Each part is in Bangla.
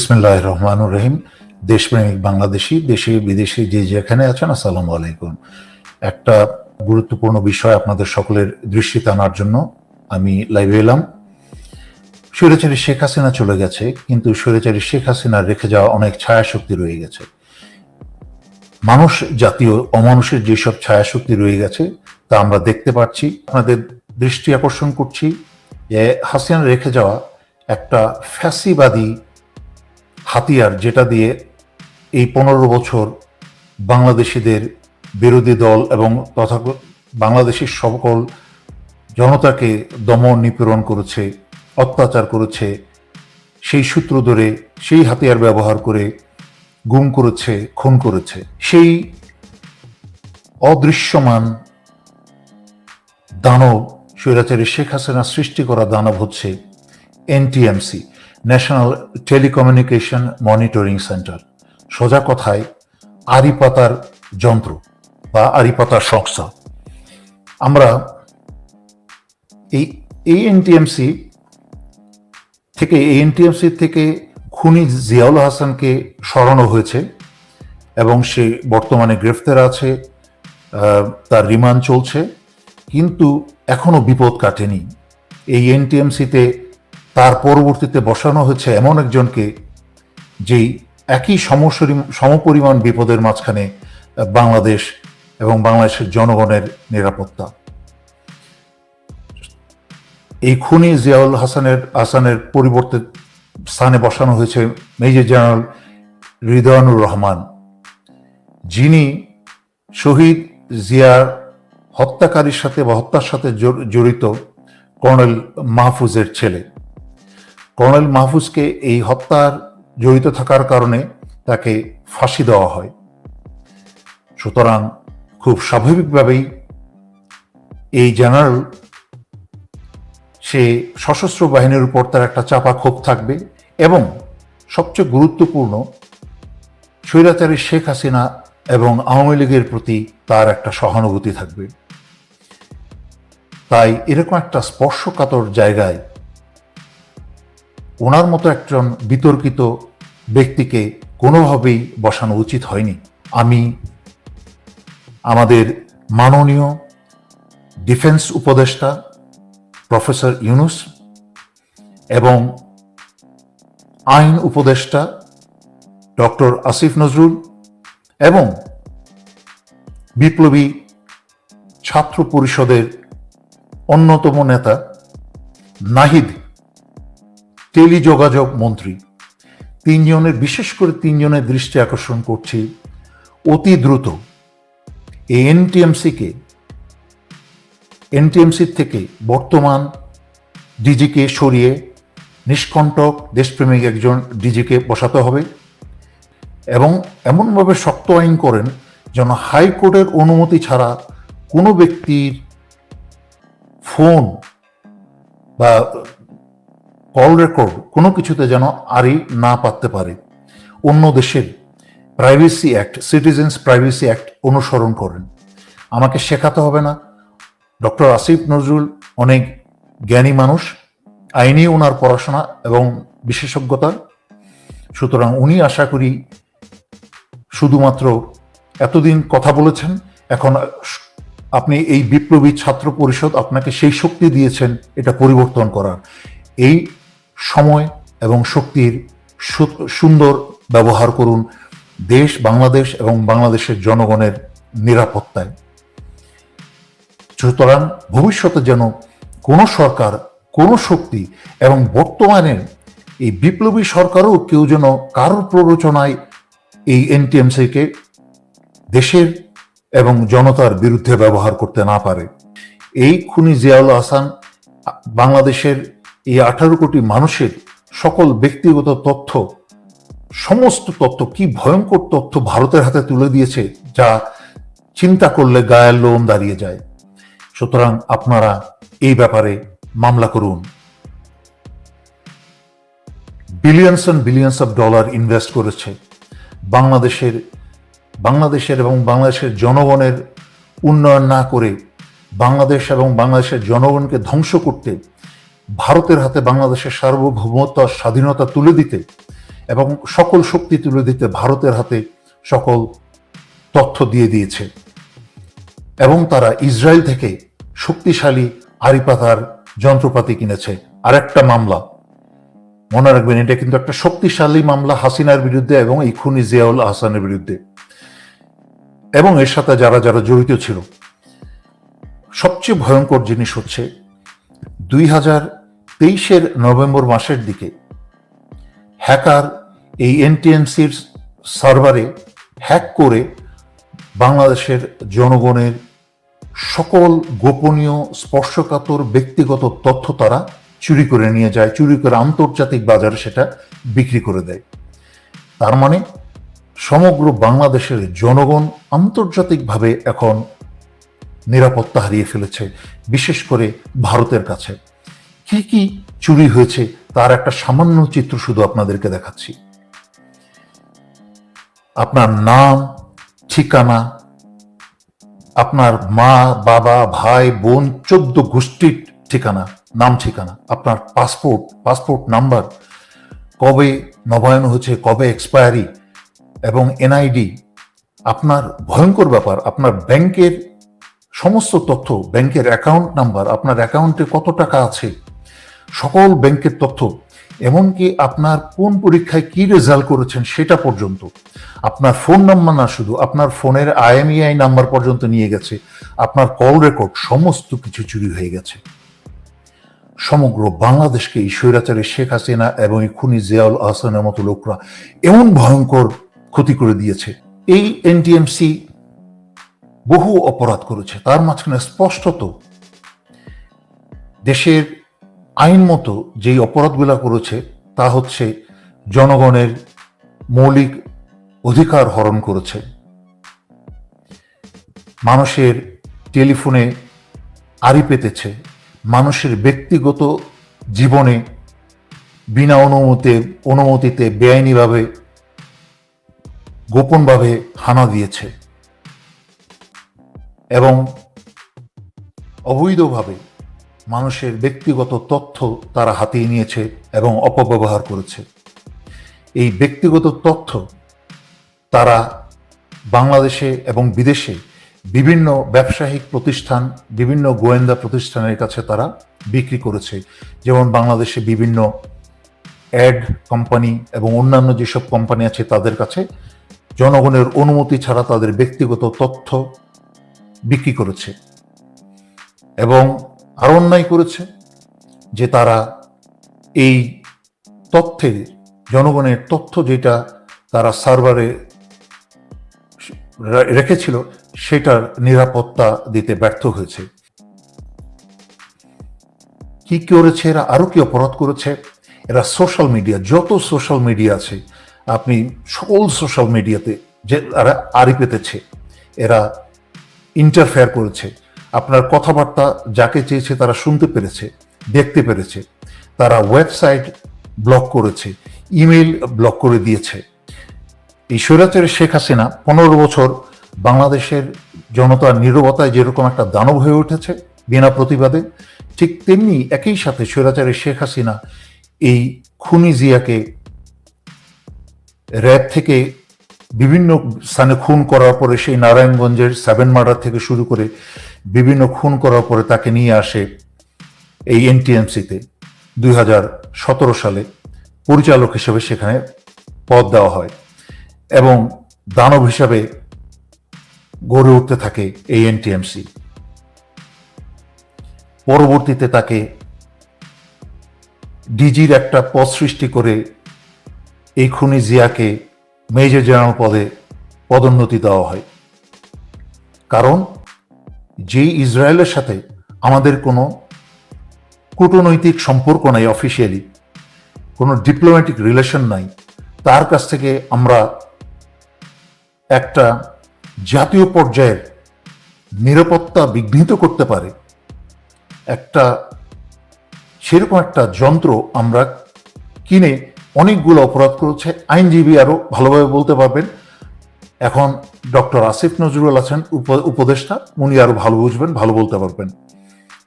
বিসমুল্লাহ রহমানুর রহিম। দেশপ্রেমিক বাংলাদেশি, দেশে, বিদেশে যে যেখানে আছেন, আসসালামু আলাইকুম। একটা গুরুত্বপূর্ণ বিষয় আপনাদের সকলের দৃষ্টিতে আনার জন্য আমি লাইভে এলাম। শেখ হাসিনা চলে গেছে, কিন্তু শেখ রেখে যাওয়া অনেক ছায়াশক্তি রয়ে গেছে। মানুষ জাতীয় অমানুষের যেসব ছায়াশক্তি রয়ে গেছে, তা আমরা দেখতে পাচ্ছি, আপনাদের দৃষ্টি আকর্ষণ করছি। যে হাসিনা রেখে যাওয়া একটা ফ্যাসিবাদী হাতিয়ার যেটা দিয়ে এই পনেরো বছর বাংলাদেশিদের বিরোধী দল এবং তথা বাংলাদেশের সকল জনতাকে দমন নিপীড়ন করেছে, অত্যাচার করেছে, সেই সূত্র ধরে সেই হাতিয়ার ব্যবহার করে গুম করেছে, খুন করেছে। সেই অদৃশ্যমান দানব, স্বৈরাচারী শেখ হাসিনা সৃষ্টি করা দানব হচ্ছে NTMC. National telecommunication monitoring centre সোজা কথায় আরিপাতার যন্ত্র বা আরিপাতার সংস্থা। আমরা এই এই এনটিএমসি থেকে এই এনটিএমসি থেকে খুনি জিয়াউল হাসানকে সরানো হয়েছে এবং সে বর্তমানে গ্রেফতার আছে তার রিমান্ড চলছে, কিন্তু এখনও বিপদ কাটেনি। এই এনটিএমসিতে তার পরবর্তীতে বসানো হয়েছে এমন একজনকে যেই একই সমপরিমাণ বিপদের মাঝখানে বাংলাদেশ এবং বাংলাদেশের জনগণের নিরাপত্তা। এই খুনি জিয়াউল হাসানের হাসানের পরিবর্তে স্থানে বসানো হয়েছে মেজর জেনারেল হৃদয়ানুর রহমান। যিনি শহীদ জিয়ার হত্যাকারীর সাথে বা হত্যার সাথে জড়- জড়িত কর্নেল মাহফুজের ছেলে। কর্নেল মাহফুজকে এই হত্যার জড়িত থাকার কারণে তাকে ফাঁসি দেওয়া হয়। সুতরাং খুব স্বাভাবিকভাবেই এই জেনারেল, সে সশস্ত্র বাহিনীর উপর তার একটা চাপা ক্ষোভ থাকবে এবং সবচেয়ে গুরুত্বপূর্ণ, স্বৈরাচারী শেখ হাসিনা এবং আওয়ামী লীগের প্রতি তার একটা সহানুভূতি থাকবে। তাই এরকম একটা স্পর্শকাতর জায়গায় ওনার মতো একজন বিতর্কিত ব্যক্তিকে কোনোভাবেই বসানো উচিত হয়নি। আমি আমাদের মাননীয় ডিফেন্স উপদেষ্টা প্রফেসর ইউনুস এবং আইন উপদেষ্টা ডক্টর আসিফ নজরুল এবং বিপ্লবী ছাত্র পরিষদের অন্যতম নেতা নাহিদ টেলিযোগাযোগ মন্ত্রী। তিনজনের, বিশেষ করে তিনজনের দৃষ্টি আকর্ষণ করছি অতি দ্রুত। এই এনটিএমসিকে এনটিএমসির থেকে বর্তমান ডিজিকে সরিয়ে নিষ্কণ্টক দেশপ্রেমিক একজন ডিজিকে বসাতে হবে এবং এমনভাবে শক্ত আইন করেন যেন হাইকোর্টের অনুমতি ছাড়া কোনো ব্যক্তির ফোন বা কল রেকর্ড কোনো কিছুতে যেন আরই না পাততে পারে। অন্য দেশের privacy act citizens privacy act অনুসরণ করেন। আমাকে শেখাতে হবে না। ডক্টর আসিফ নজরুল অনেক জ্ঞানী মানুষ, আইনি ওনার পড়াশোনা এবং বিশেষজ্ঞতা সুতরাং উনি আশা করি শুধুমাত্র এতদিন কথা বলেছেন, এখন আপনি এই বিপ্লবী ছাত্র পরিষদ আপনাকে সেই শক্তি দিয়েছেন, এটা পরিবর্তন করার। এই সময় এবং শক্তির সুন্দর ব্যবহার করুন দেশ, বাংলাদেশ এবং বাংলাদেশের জনগণের নিরাপত্তায়। সুতরাং ভবিষ্যতে যেন কোনো সরকার, কোনো শক্তি এবং বর্তমানের এই বিপ্লবী সরকারও কেউ যেন কারোর প্ররোচনায় এই এনটিএমসিকে দেশের এবং জনতার বিরুদ্ধে ব্যবহার করতে না পারে। এই খুনি জিয়াউল হাসান, বাংলাদেশের এই আঠারো কোটি মানুষের সকল ব্যক্তিগত তথ্য, সমস্ত তথ্য, কি ভয়ঙ্কর তথ্য ভারতের হাতে তুলে দিয়েছে, যা চিন্তা করলে গায়ের লোম দাঁড়িয়ে যায়। সুতরাং আপনারা এই ব্যাপারে মামলা করুন। Billions and billions of dollar invest করেছে। বাংলাদেশের বাংলাদেশের এবং বাংলাদেশের জনগণের উন্নয়ন না করে বাংলাদেশ এবং বাংলাদেশের জনগণকে ধ্বংস করতে ভারতের হাতে বাংলাদেশের সার্বভৌমত্ব স্বাধীনতা তুলে দিতে এবং সকল শক্তি তুলে দিতে ভারতের হাতে সকল তথ্য দিয়ে দিয়েছে। এবং তারা ইসরায়েল থেকে শক্তিশালী আরিপাতার যন্ত্রপাতি কিনেছে। আর একটা মামলা। মনে রাখবেন, এটা কিন্তু একটা শক্তিশালী মামলা হাসিনার বিরুদ্ধে এবং এই খুনি জিয়াউল আহসানের বিরুদ্ধে। এবং এর সাথে যারা যারা জড়িত ছিল। সবচেয়ে ভয়ঙ্কর জিনিস হচ্ছে, দুই হাজার তেইশের নভেম্বর মাসের দিকে হ্যাকার এই এনটিএমসির সার্ভারে হ্যাক করে বাংলাদেশের জনগণের সকল গোপনীয় স্পর্শকাতর ব্যক্তিগত তথ্য তারা চুরি করে নিয়ে যায়, চুরি করে আন্তর্জাতিক বাজারে সেটা বিক্রি করে দেয়। তার মানে সমগ্র বাংলাদেশের জনগণ আন্তর্জাতিকভাবে এখন নিরাপত্তা হারিয়ে ফেলেছে, বিশেষ করে ভারতের কাছে। কি কি চুরি হয়েছে তার একটা সামান্য চিত্র শুধু আপনাদেরকে দেখাচ্ছি। আপনার নাম, ঠিকানা, আপনার মা, বাবা, ভাই, বোন, চোদ্দ গোষ্ঠীর ঠিকানা, নাম ঠিকানা, আপনার পাসপোর্ট পাসপোর্ট নাম্বার, কবে নবায়ন হয়েছে, কবে এক্সপায়ারি, এবং এনআইডি, আপনার ভয়ঙ্কর ব্যাপার, আপনার ব্যাংকের সমস্ত তথ্য, ব্যাংকের অ্যাকাউন্ট নাম্বার, আপনার অ্যাকাউন্টে কত টাকা আছে সকল ব্যাংকের তথ্য, এমনকি আপনার কোন পরীক্ষায় কি রেজাল্ট করেছেন সেটা পর্যন্ত। আপনার ফোন নাম্বার না শুধু, আপনার ফোনের আইএমইআই নাম্বার পর্যন্ত নিয়ে গেছে, আপনার কল রেকর্ড সমস্ত কিছু চুরি হয়ে গেছে। সমগ্র বাংলাদেশকে এই স্বৈরাচারী শেখ হাসিনা এবং এই খুনি জিয়াউল আহসানের মতো লোকরা এমন ভয়ঙ্কর ক্ষতি করে দিয়েছে। এই এনটিএমসি বহু অপরাধ করেছে, তার মাঝখানে স্পষ্টত দেশের আইন মতো যেই অপরাধগুলো করেছে, তা হচ্ছে জনগণের মৌলিক অধিকার হরণ করেছে। মানুষের টেলিফোনে আড়ি পেতেছে, মানুষের ব্যক্তিগত জীবনে বিনা অনুমতি, অনুমতিতে, বেআইনিভাবে, গোপনভাবে হানা দিয়েছে। এবং অবৈধভাবে মানুষের ব্যক্তিগত তথ্য তারা হাতিয়ে নিয়েছে এবং অপব্যবহার করেছে। এই ব্যক্তিগত তথ্য তারা বাংলাদেশে এবং বিদেশে বিভিন্ন ব্যবসায়িক প্রতিষ্ঠান, বিভিন্ন গোয়েন্দা প্রতিষ্ঠানের কাছে তারা বিক্রি করেছে। যেমন বাংলাদেশে বিভিন্ন অ্যাড কোম্পানি এবং অন্যান্য যেসব কোম্পানি আছে তাদের কাছে জনগণের অনুমতি ছাড়া তাদের ব্যক্তিগত তথ্য বিক্রি করেছে। এবং আরও অন্যায় করেছে যে তারা এই তথ্যে, জনগণের তথ্য যেটা তারা সার্ভারে রেখেছিল, সেটার নিরাপত্তা দিতে ব্যর্থ হয়েছে। কি করেছে এরা? আরও কি অপরাধ করেছে? এরা সোশ্যাল মিডিয়া, যত সোশ্যাল মিডিয়া আছে, আপনি সকল সোশ্যাল মিডিয়াতে যে তারা আড়ি পেতেছে, এরা ইন্টারফেয়ার করেছে। আপনার কথাবার্তা যাকে চেয়েছে তারা শুনতে পেরেছে, দেখতে পেরেছে। তারা ওয়েবসাইট ব্লক করেছে ইমেল ব্লক করে দিয়েছে। এই স্বৈরাচারী শেখ হাসিনা পনেরো বছর বাংলাদেশের জনতার নিরবতায় যেরকম একটা দানব হয়ে উঠেছে বিনা প্রতিবাদে, ঠিক তেমনি একই সাথে স্বৈরাচারী শেখ হাসিনা এই খুনি জিয়াকে র্যাব থেকে বিভিন্ন স্থানে খুন করার পরে সেই নারায়ণগঞ্জের সেভেন মার্ডার থেকে শুরু করে বিভিন্ন খুন করার পরে তাকে নিয়ে আসে এই এনটিএমসিতে। দুই হাজার সতেরো সালে পরিচালক হিসেবে সেখানে পদ দেওয়া হয় এবং দানব হিসাবে গড়ে উঠতে থাকে এই এনটিএমসি। পরবর্তীতে তাকে ডিজির একটা পদ সৃষ্টি করে এই খুনি জিয়াকে মেজর জেনারেল পদে পদোন্নতি দেওয়া হয়। কারণ যেই ইসরায়েলের সাথে আমাদের কোনো কূটনৈতিক সম্পর্ক নাই অফিসিয়ালি কোনো ডিপ্লোম্যাটিক রিলেশন নাই, তার কাছ থেকে আমরা একটা জাতীয় পর্যায়ের নিরাপত্তা বিঘ্নিত করতে পারে, একটা সেরকম একটা যন্ত্র আমরা কিনে অনেকগুলো অপরাধ করেছে, আইনজীবী আরও ভালোভাবে বলতে পারবেন এখন ডক্টর আসিফ নজরুল আছেন উপদেষ্টা। উনি আরও ভালো বুঝবেন, ভালো বলতে পারবেন।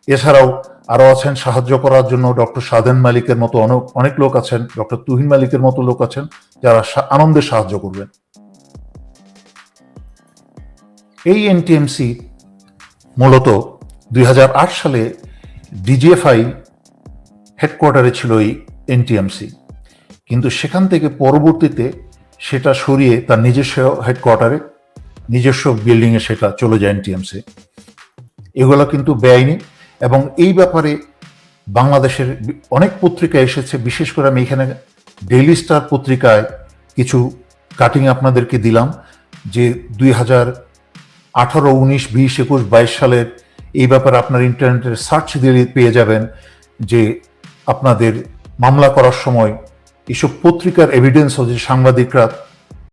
এছাড়াও আরও আছেন, সাহায্য করার জন্য ডক্টর সাদেন মালিকের মতো অনেক অনেক লোক আছেন, ডক্টর তুহিন মালিকের মতো লোক আছেন, যারা আনন্দে সাহায্য করবেন। এই এনটিএমসি মূলত দুই হাজার আট সালে ডিজিএফআই হেডকোয়ার্টারে ছিল এই এনটিএমসি। কিন্তু সেখান থেকে পরবর্তীতে সেটা সরিয়ে তার নিজস্ব হেডকোয়ার্টারে নিজস্ব বিল্ডিংয়ে সেটা চলে যায় এনটিএমসি এগুলো কিন্তু বেআইনি এবং এই ব্যাপারে বাংলাদেশের অনেক পত্রিকা এসেছে, বিশেষ করে আমি এখানে ডেইলি স্টার পত্রিকায় কিছু কাটিং আপনাদেরকে দিলাম যে দুই হাজার আঠারো, উনিশ, বিশ, একুশ, বাইশ সালের এই ব্যাপারে আপনার ইন্টারনেটের সার্চ দিলে পেয়ে যাবেন যে আপনাদের মামলা করার সময় এসব পত্রিকার এভিডেন্স হচ্ছে সাংবাদিকরা